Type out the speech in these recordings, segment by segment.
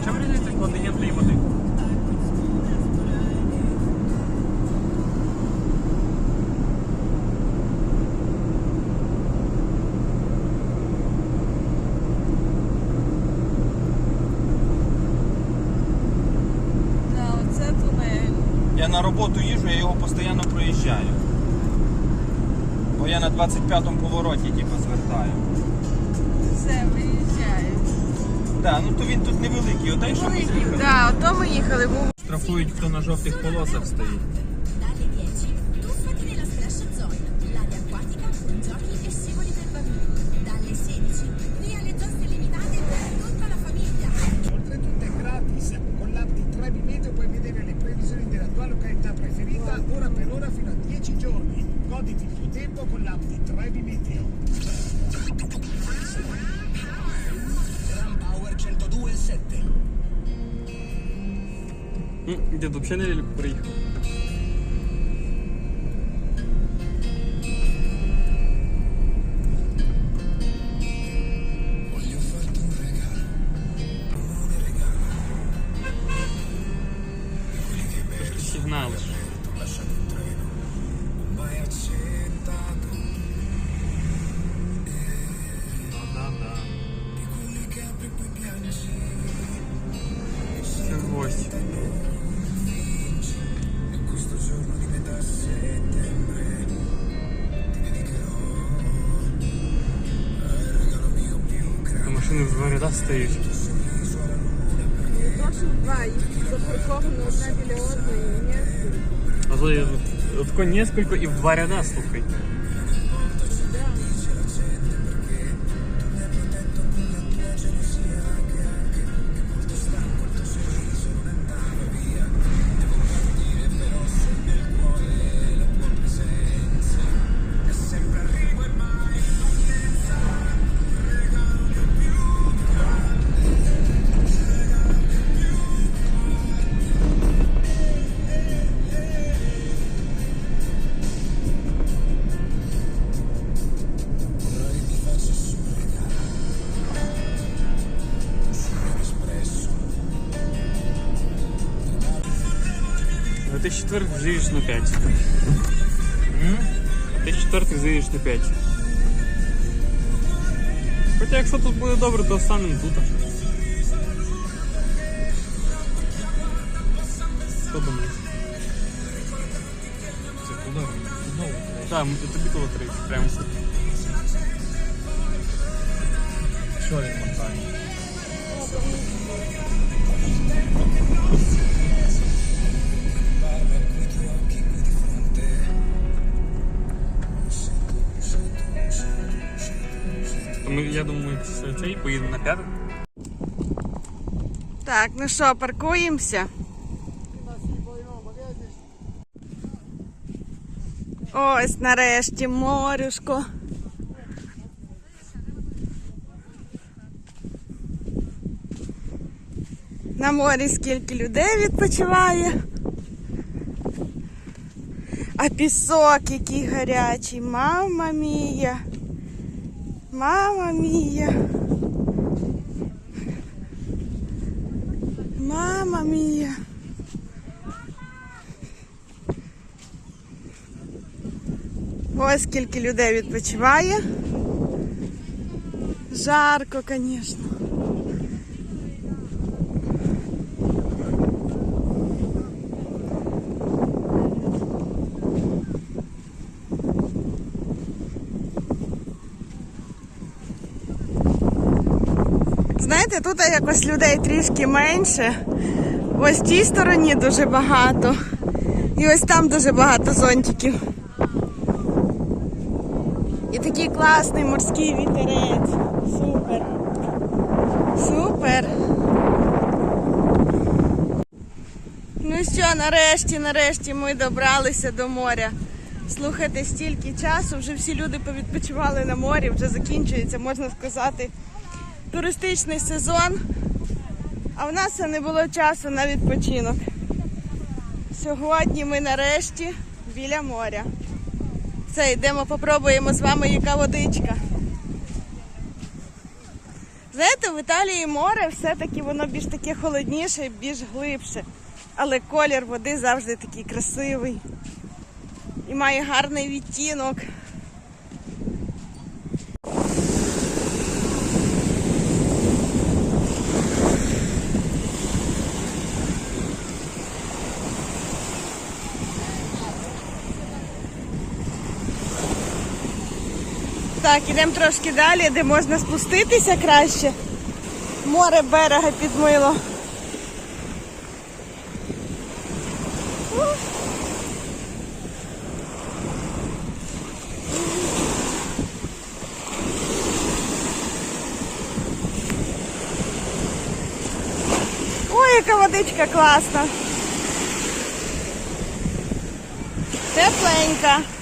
Чим різниця контингентної води? Да, ото був Штрафують, хто на жовтих полосах стоїть. Взагалі не приїхав. Машини в два їх запарковано одна біля одної. Ні? А то тако несколько і в два ряда, слухай. Четвертих заїдеш на 5. Ти четвертих заїдеш на 5. Хоча якщо тут буде добре, то встанемо тут. Що думаєш? Це куди? Так, тобі того три, прямо сюди. Що він мотає? Я думаю, що цей поїдемо на п'ятий. Так, ну що, паркуємося. Ось нарешті морюшко. На морі скільки людей відпочиває. А пісок який гарячий. Мама мія. Мама мія. Мама мія. Ось скільки людей відпочиває. Жарко, звісно. Знаєте, тут якось людей трішки менше. Ось в тій стороні дуже багато. І ось там дуже багато зонтиків. І такий класний морський вітерець. Супер. Супер. Ну що, нарешті, нарешті ми добралися до моря. Слухайте, стільки часу, вже всі люди повідпочивали на морі, вже закінчується, можна сказати, туристичний сезон. А в нас не було часу на відпочинок. Сьогодні ми нарешті біля моря. Все, йдемо, попробуємо з вами, яка водичка. Знаєте, в Італії море все-таки воно більш таке холодніше, більш глибше. Але колір води завжди такий красивий і має гарний відтінок. Так, ідемо трошки далі, де можна спуститися краще. Море берега підмило. Ой, яка водичка класна. Тепленька.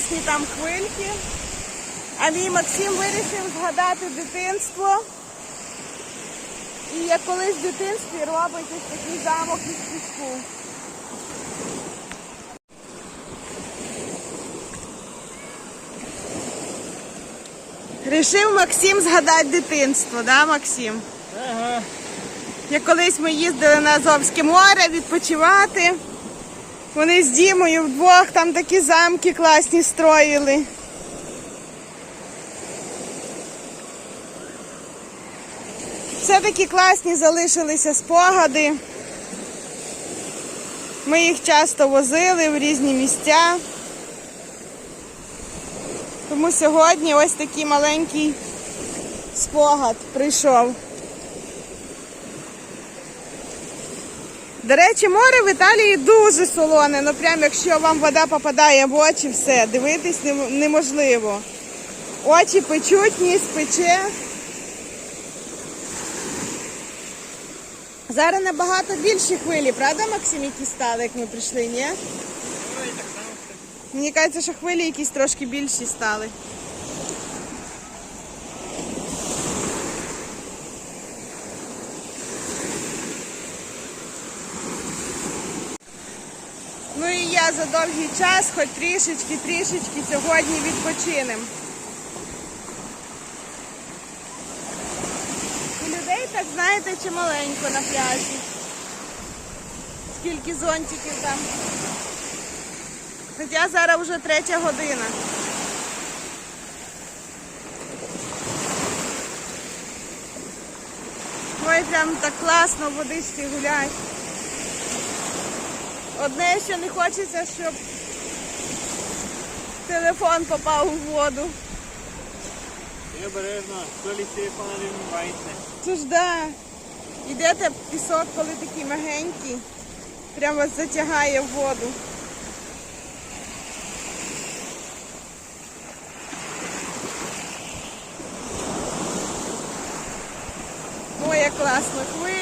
Такі там хвильки. А мій Максим вирішив згадати дитинство. І як колись в дитинстві робить ось такий замок із піску. Рішив Максим згадати дитинство, да, Максим? Ага. Як колись ми їздили на Азовське море відпочивати. Вони з Дімою вдвох там такі замки класні строїли. Все такі класні залишилися спогади. Ми їх часто возили в різні місця. Тому сьогодні ось такий маленький спогад прийшов. До речі, море в Італії дуже солоне. Ну прям якщо вам вода попадає в очі, все, дивитись неможливо. Очі печуть, ніс пече. Зараз набагато більші хвилі, правда, Максим, які стали, як ми прийшли, ні? Мені кажеться, що хвилі якісь трошки більші стали. За довгий час, хоч трішечки, трішечки сьогодні відпочинем. І людей так знаєте чималенько на пляжі. Скільки зонтиків там. Хоча зараз вже третя година. Ой, прям так класно водичці гулять. Одне, що не хочеться, щоб телефон попав у воду. І обережно, солі телефона не вмивайте. Це ж да. Йдете пісок, коли такий мягенький, прямо вас затягає в воду. Ой, як класно, хвилі.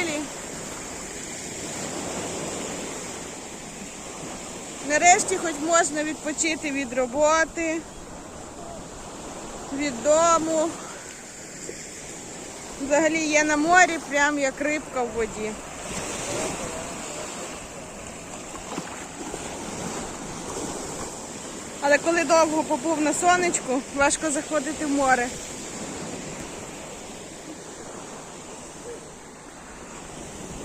Нарешті хоч можна відпочити від роботи, від дому. Взагалі є на морі, прям як рибка в воді. Але коли довго побув на сонечку, важко заходити в море.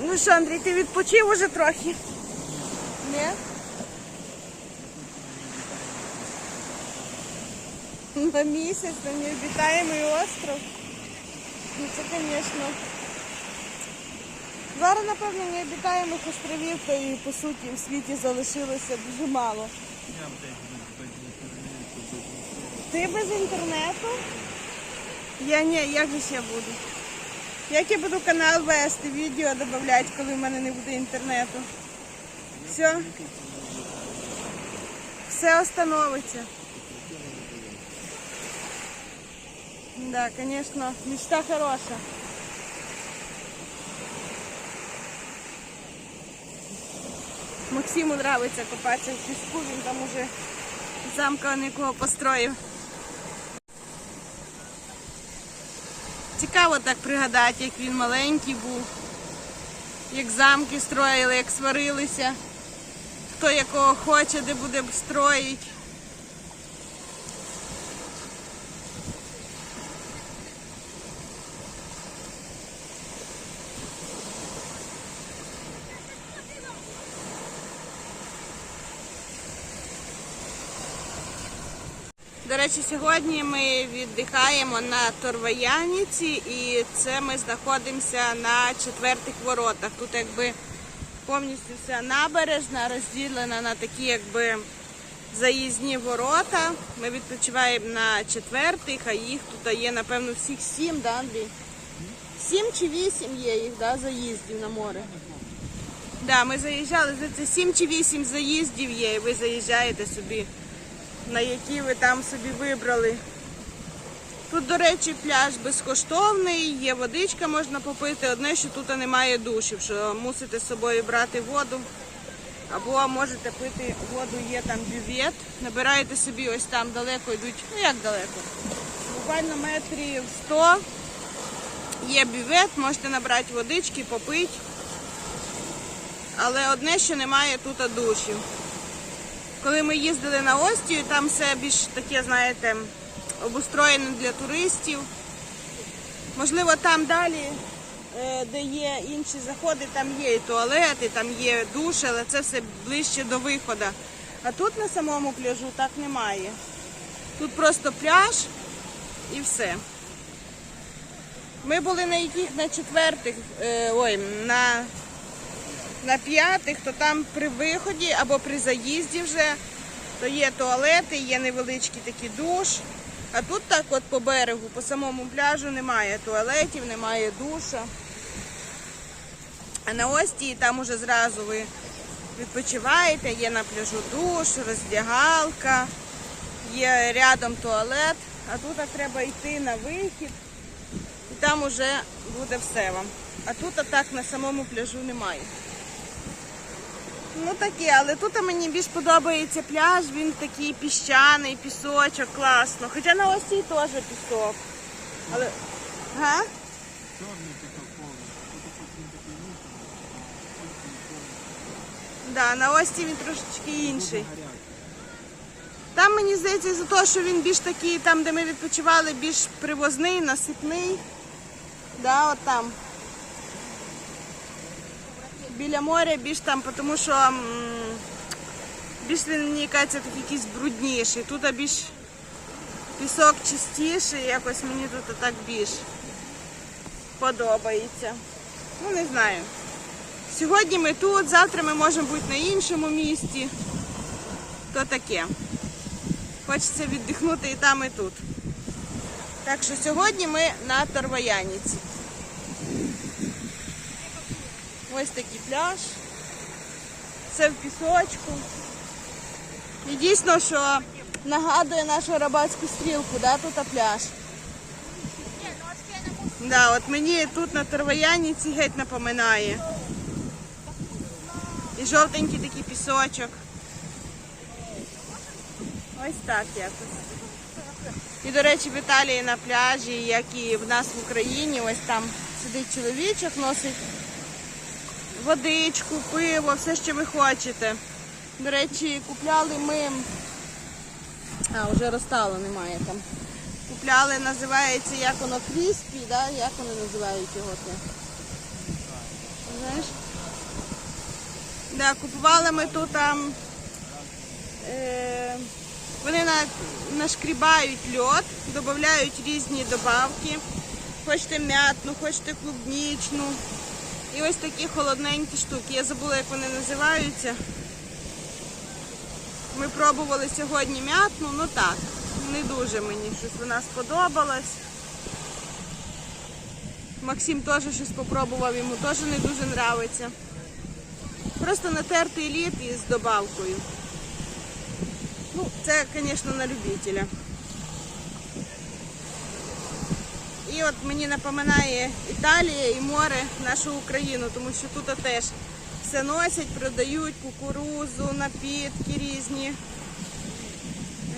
Ну що, Андрій, ти відпочив уже трохи? Ні? На місяць, на необітаємий остров. Ну це, звісно. Зараз, напевно, необітаємих островів, то і по суті в світі залишилося дуже мало. Ти без інтернету? Я ні, як же ще буду? Як я буду канал вести, відео додавати, коли в мене не буде інтернету? Все. Все остановиться. Да, конечно, мечта хорошая. Максиму нравиться копатися в піску, він там уже замка нікого построїв. Цікаво так пригадати, як він маленький був, як замки строїли, як сварилися, хто якого хоче, де буде строїть. Речі, сьогодні ми віддихаємо на Торваяніці і це ми знаходимося на четвертих воротах. Тут якби повністю вся набережна розділена на такі якби заїзні ворота. Ми відпочиваємо на четвертих, а їх тут є, напевно, всіх сім, да, Андрій? Сім чи вісім є їх, да, заїздів на море. Да, ми заїжджали, це сім чи вісім заїздів є, і ви заїжджаєте собі на які ви там собі вибрали. Тут, до речі, пляж безкоштовний, є водичка, можна попити. Одне, що тут немає душів, що мусите з собою брати воду. Або можете пити воду, є там бювет. Набираєте собі ось там далеко йдуть. Ну як далеко? Буквально метрів 100 є бювет, можете набрати водички, попити. Але одне, що немає тут душів. Коли ми їздили на Остію, там все більш таке, знаєте, обустроєне для туристів. Можливо, там далі, е, де є інші заходи, там є і туалети, там є душі, але це все ближче до виходу. А тут на самому пляжу так немає. Тут просто пляж і все. Ми були на яких на четвертих, е, ой, на на п'ятих, то там при виході або при заїзді вже, то є туалети, є невеличкий такий душ. А тут так от по берегу, по самому пляжу немає туалетів, немає душа. А на Остії там уже зразу ви відпочиваєте, є на пляжу душ, роздягалка, є рядом туалет, а тут треба йти на вихід і там уже буде все вам. А тут так на самому пляжу немає. Ну таке, але тут мені більш подобається пляж, він такий піщаний, пісочок, класно. Хоча на осі теж пісок. Але... Га? Да, на Ості він трошечки інший. Там мені здається, за те, що він більш такий, там, де ми відпочивали, більш привозний, насипний. Да, от там. Біля моря більш там, тому що м, більш він мені кажеться такий якийсь брудніший. Тут більш пісок чистіший, якось мені тут так більш подобається. Ну, не знаю. Сьогодні ми тут, завтра ми можемо бути на іншому місці. То таке. Хочеться віддихнути і там, і тут. Так що сьогодні ми на Торвояніці. Ось такий пляж. Все в пісочку. І дійсно, що нагадує нашу рибацьку стрілку, да, тут пляж. Да, от мені тут на Торвояніці геть напоминає. І жовтенький такий пісочок. Ось так якось. І, до речі, в Італії на пляжі, як і в нас в Україні, ось там сидить чоловічок, носить водичку, пиво, все, що ви хочете. До речі, купляли ми. А, вже розстало, немає там. Купляли, називається, як воно кріспі, да? як вони називають його це? Знаєш? Да, купували ми тут там. Е, вони на, нашкрібають льод, додають різні добавки. Хочете м'ятну, хочете клубнічну. І ось такі холодненькі штуки. Я забула, як вони називаються. Ми пробували сьогодні м'ятну, ну так, не дуже мені щось вона сподобалась. Максим теж щось спробував, йому теж не дуже подобається. Просто натертий лід із добавкою. Ну, це, звісно, на любителя. І от мені напоминає Італія і море нашу Україну, тому що тут теж все носять, продають кукурузу, напітки різні.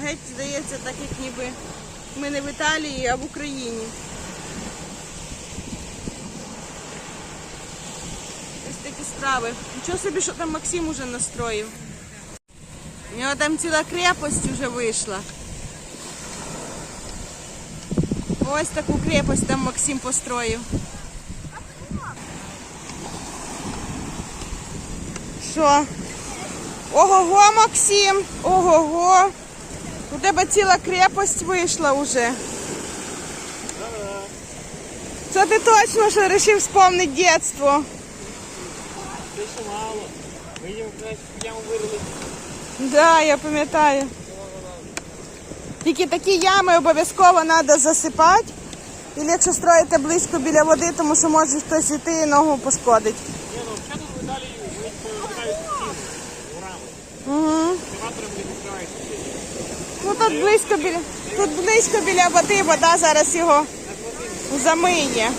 Геть здається, так як ніби ми не в Італії, а в Україні. Ось такі справи. Нічого собі, що там Максим уже настроїв. У нього там ціла крепость вже вийшла. Ось таку крепость там Максим построїв. Що? Ого-го, Максим! Ого-го! У тебе ціла крепость вийшла вже. Це ти точно що вирішив вспомнити дитинство. Це ще мало. Ми їм яму вирили. Да, я пам'ятаю. Тільки такі ями обов'язково треба засипати. І якщо строїти близько біля води, тому що може хтось іти і ногу пошкодить. Ні, ну ще тут далі повикидають Угу. Ну тут близько біля тут близько біля води, вода зараз його замиє.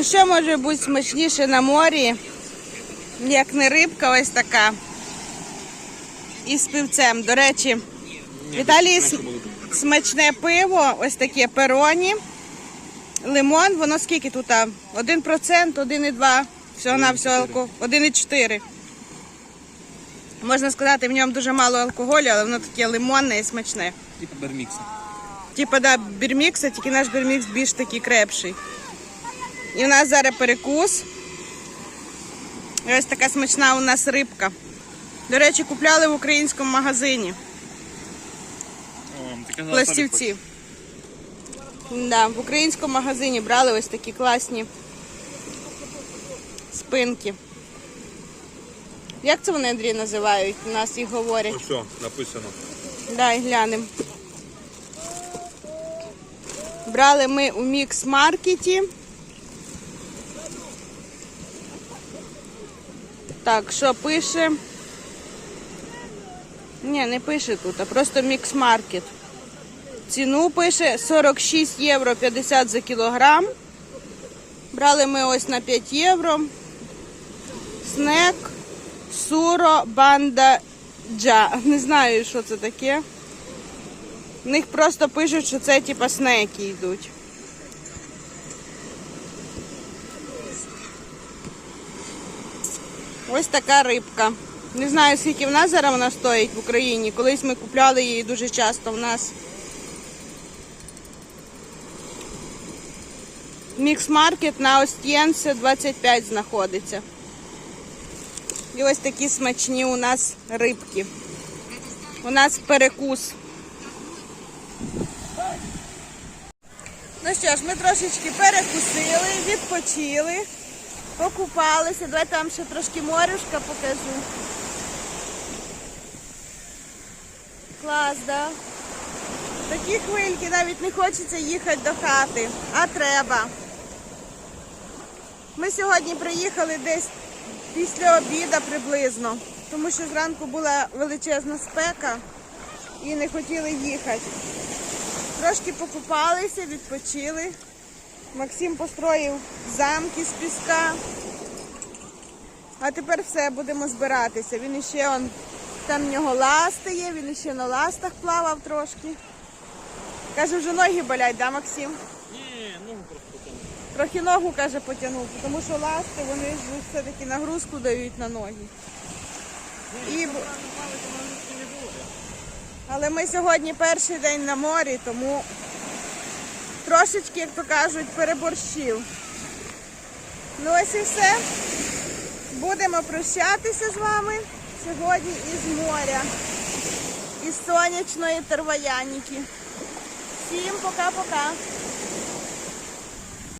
Ну що може бути смачніше на морі, як не рибка ось така. І з пивцем. До речі, в Італії смачне пиво, ось таке пероні. Лимон, воно скільки тут? 1%, 1,2%, всього на всього алко... 1,4%. Можна сказати, в ньому дуже мало алкоголю, але воно таке лимонне і смачне. Типу бермікса. Типа, да, бірмікса, тільки наш бірмікс більш такий крепший. І у нас зараз перекус. І ось така смачна у нас рибка. До речі, купляли в українському магазині. Пластівці. Да, в українському магазині брали ось такі класні спинки. Як це вони, Андрій, називають? У нас їх говорять. Ось що написано. Дай глянемо. Брали ми у мікс маркеті. Так, що пише? Ні, не пише тут, а просто мікс маркет. Ціну пише 46 євро 50 за кілограм. Брали ми ось на 5 євро. Снек, суро, банда джа. Не знаю, що це таке. В них просто пишуть, що це типа снеки йдуть. Ось така рибка. Не знаю, скільки в нас зараз вона стоїть в Україні. Колись ми купляли її дуже часто в нас. Мікс-маркет на Остєнце 25 знаходиться. І ось такі смачні у нас рибки. У нас перекус. Ну що ж, ми трошечки перекусили, відпочили, покупалися. Давайте вам ще трошки морюшка покажу. Клас, да? Такі хвильки навіть не хочеться їхати до хати, а треба. Ми сьогодні приїхали десь після обіда приблизно, тому що зранку була величезна спека і не хотіли їхати. Трошки покупалися, відпочили. Максим построїв замки з піска. А тепер все, будемо збиратися. Він іще он, там в нього ласти є, він іще на ластах плавав трошки. Каже, вже ноги болять, да, Максим? Ні, ну просто там. Трохи ногу, каже, потягнув, тому що ласти вони ж все-таки нагрузку дають на ноги. І... Але ми сьогодні перший день на морі, тому трошечки, як то кажуть, переборщив. Ну ось і все. Будемо прощатися з вами сьогодні із моря, із сонячної Тервояніки. Всім пока-пока.